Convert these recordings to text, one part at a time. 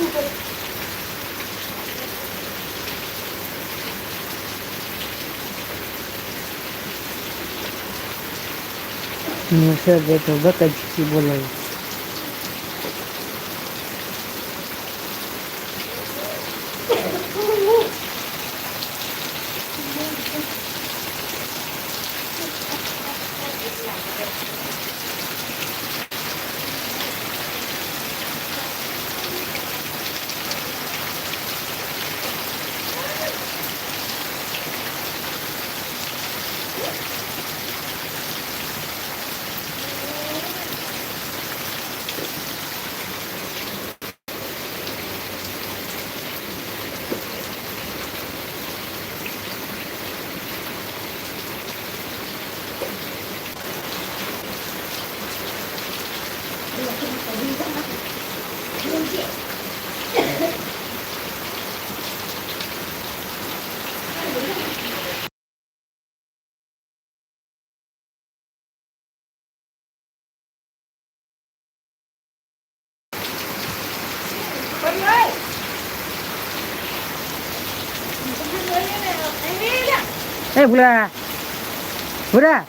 буде. Ну все, где-то в бакальчике более. એ ભૂલા ભૂરા.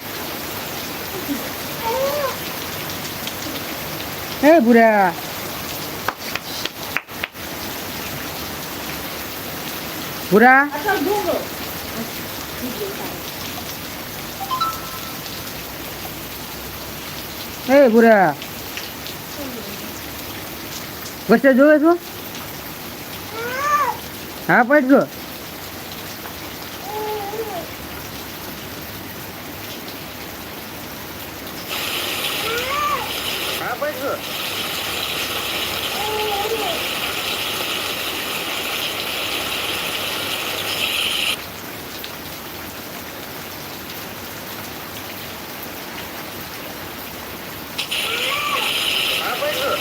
એ ભૂરા. ભૂરા. એ ભૂરા. વચ્ચે જોવે છો? હા પડજો. હા પડજો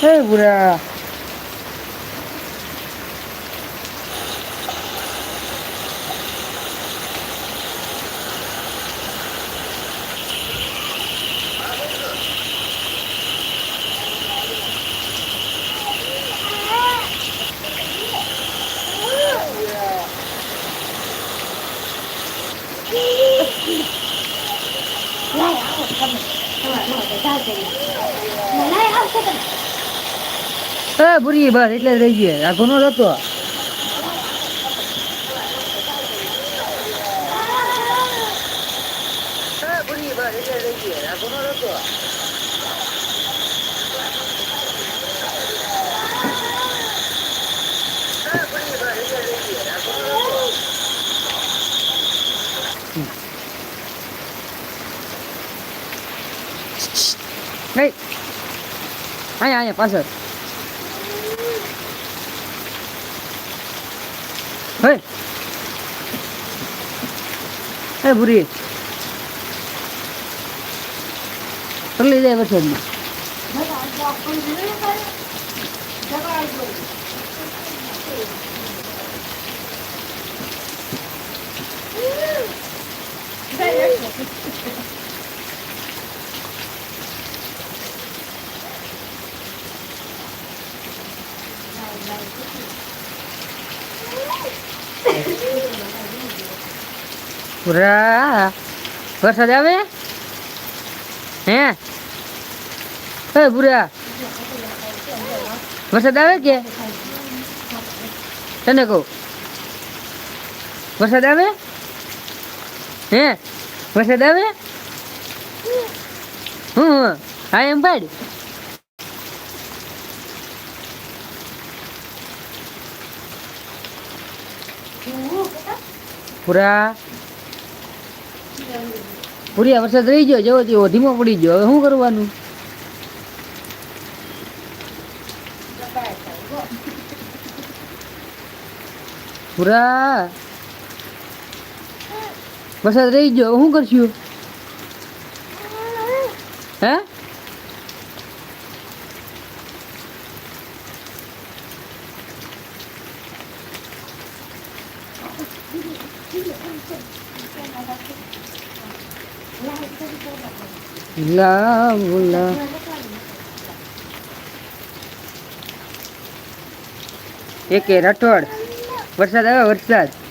હા પડજો એ પૂરી બસ એટલે રહી ગયા આ ગુનો હતો ભૂરી બસ એટલે જ રહી ગયે આ ઘણો જ હતો નહીં અહીંયા અહીંયા પાછળ હે હે ભૂરી પકડી પૂરા વરસાદ આવે? હે? એ પૂરા વરસાદ આવે કે? તને કહું. વરસાદ આવે? હે? વરસાદ આવે? હું હું એમ પાડ. પૂરા પૂરી વરસાદ રહી ગયો, જેવો તેવો ધીમો પડી ગયો. હવે શું કરવાનું? પૂરા વરસાદ રહી ગયો શું કરશું? હે? લા બોલા એકે રઠોડ વરસાદ આવે વરસાદ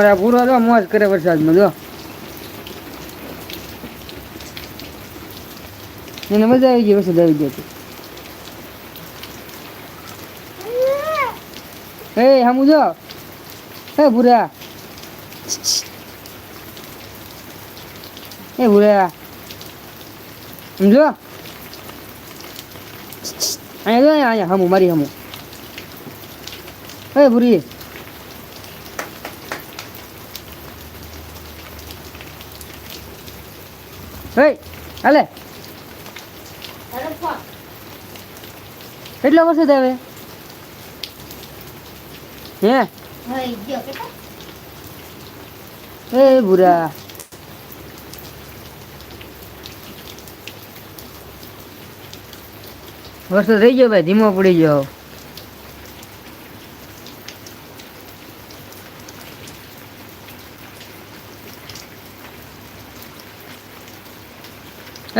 અમારા પૂરો તો મોજ કરે વરસાદમાં, જો. એને મજા આવી ગઈ વરસાદ આવી ગયો એ, હમુ જો. એ, ભૂરા. એ, ભૂરા. સમજો અહીંયા જો અહીંયા, હમુ, મારી હમુ. એ, ભૂરી. હે હાલે. કેટલો વરસાદ હવે? હે? એ ભૂરા વર્ષો થઈ ગયો ભાઈ ધીમો પડી ગયો.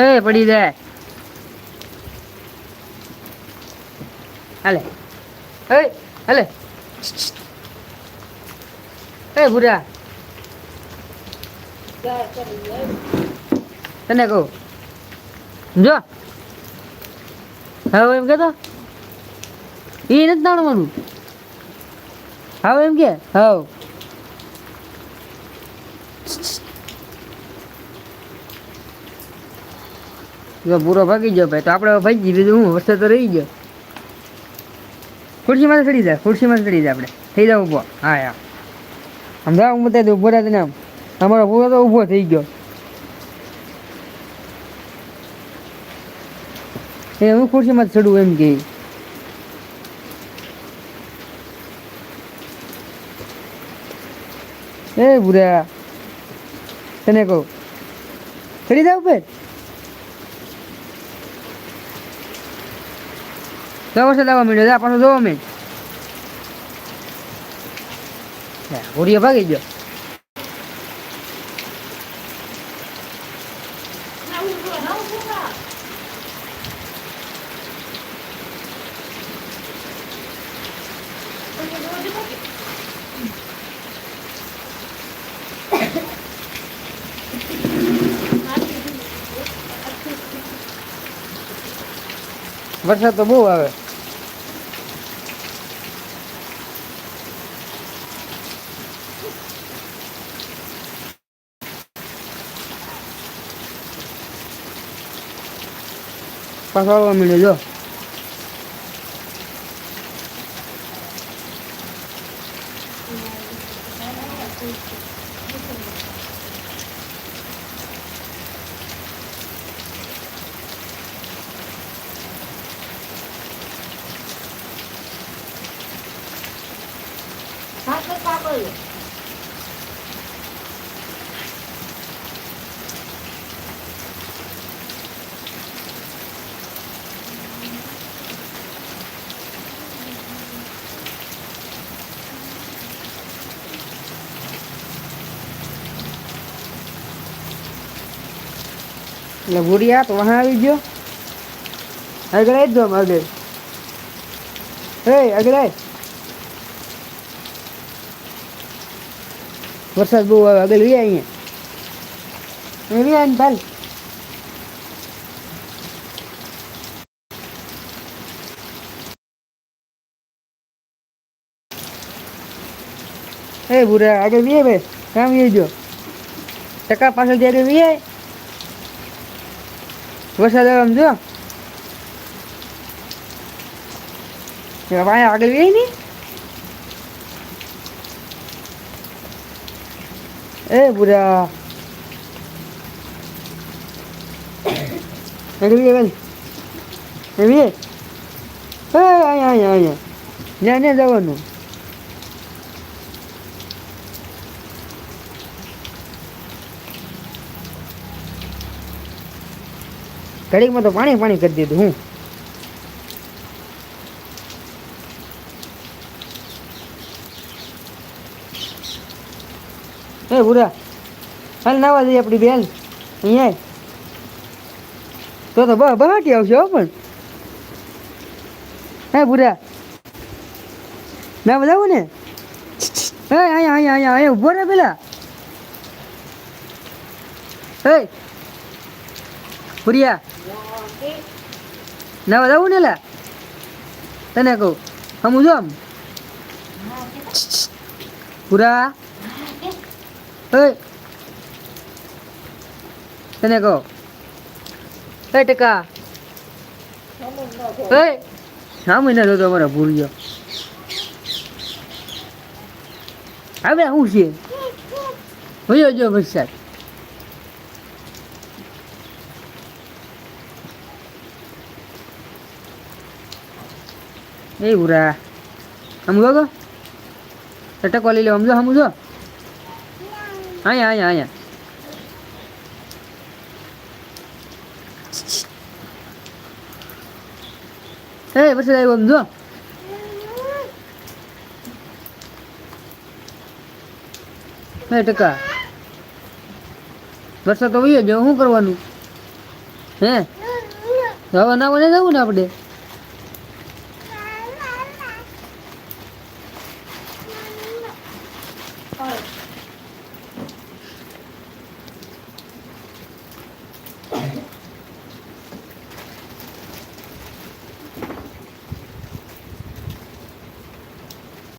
એ, પડી જાય. હાલે. એ હાલે. એ, ભૂરા. તને કહું. જો. હવે એમ કહેતો એ નથી જાણવાનું હવે એમ કે? હવ. જો પૂરો ભાગી ગયો ભાઈ, તો આપણે ભાગી બીજું હું વરસાદ તો રહી ગયો. ખુરશીમાં ચડી જાય, ખુરશીમાં ચડી જાય આપણે. થઈ જાવ ઊભો. હા યા સમજાવ હું બતાવી દઉં ઊભો રાતે આમ. અમારો પૂરો તો ઊભો થઈ ગયો. એ હું ખુરશીમાં ચડું એમ કે. એ ભૂરા તને કહું. ચડી જાવ ઉપર તો વરસાદ આવવા માંડ્યો જા પાછો જોવા માંડ હોડીએ ભાગી ગયો વરસાદ તો બહુ આવે પાછો આવવા માંડ્યો જો એટલે ભૂરિયા તો વહાં આવી ગયો. આવી જ જોમ આગળ હે આય વરસાદ બહુ આવે આગળ વી અહીંયા. વી આવીને પાલ એ ભૂરા આગળ વી ભાઈ, કામ જો ટકા પાછળ ત્યારે વી વરસાદ આવે જો. અહીંયા આગળ વે નહીં એ ભૂરા આગળ વી આગળ. એ વી અહીંયા અહીંયા. અહીંયા જ્યાં જવાનું. ઘડીકમાં તો પાણી પાણી કરી દીધું, હું. એ ભૂરા હાલ નાવા જઈએ આપણી બેન, અહીંયા. તો તો બહ બહાટી આવશે પણ. હે ભૂરા ના બજાવું ને? હે, અહીંયા અહીંયા અહીંયા અહીંયા ઊભો રે પેલા. હે ભૂરિયા ના વધાવું ને લા. તને કહું, હમ જો આમ. પૂરા તને કહો. એ ટકા. એ હા, મહિના જોતો ભૂલ ગયો. હવે હું છે ભયો જો વરસાદ એ ઉરા. સમજો તો ટકો લઈ લો સમજો સમજો અહીંયા અહીંયા અહીંયા. એ વરસાદ આવ્યો સમજો બે ટકા. વરસાદ તો વયો જો શું કરવાનું? હે? હવે ના બને જવું ને આપણે?